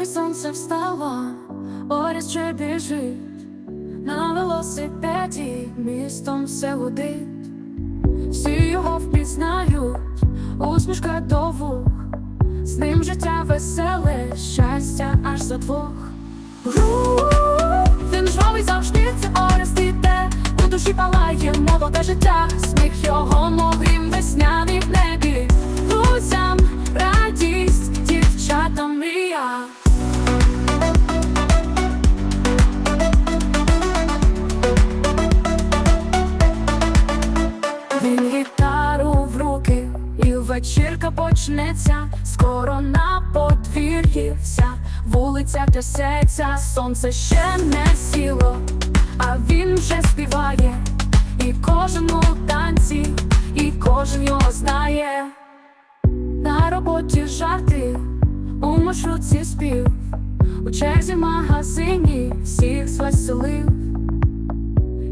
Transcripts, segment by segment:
коли сонце встало, Оріс ще біжить. На велосипеді, містом все гудить, всі його впізнають, усмішка до вух, з ним життя веселе, щастя аж за двох. Він жвавий завжди це Орест іде, у душі палає молоде життя, сміх його могрім весняний вечірка почнеться. Скоро на подвір'ї вся вулиця трясеться, сонце ще не сіло, а він вже співає, і кожен у танці, і кожен його знає. На роботі жарти, у маршрутці спів, у черзі магазині всіх звеселив.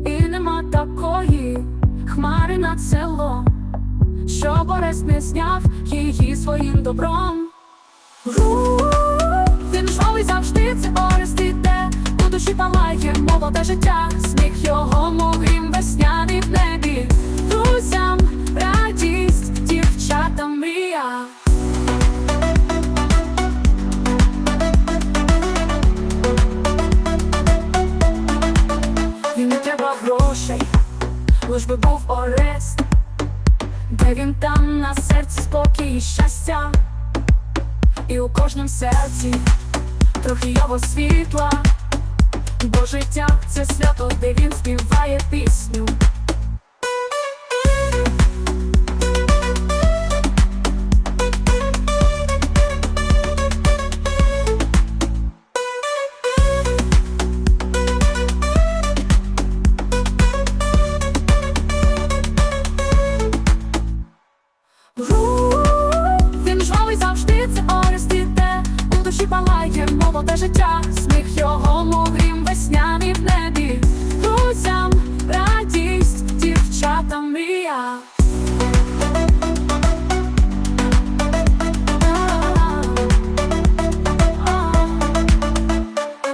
І нема такої хмари над селом, що Борис не зняв її своїм добром. Він жвавий завжди це Орест іде, у душі палає молоде життя, сміх його мугрім весняний в небі, друзям радість, дівчатам мрія. Він не треба грошей, лиш би був Орест, де він там? На серці спокій і щастя, і у кожному серці трохи його світла, бо життя це свято, де він співає пісню. Молоде життя, сміх його мугрім весняний в небі, друзям радість, дівчатам.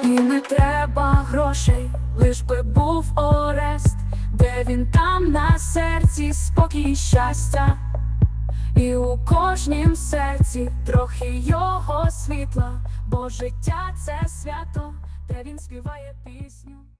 І не треба грошей, лиш би був Орест, де він там на серці спокій і щастя. І у кожнім серці трохи його світла, бо життя це свято, де він співає пісню.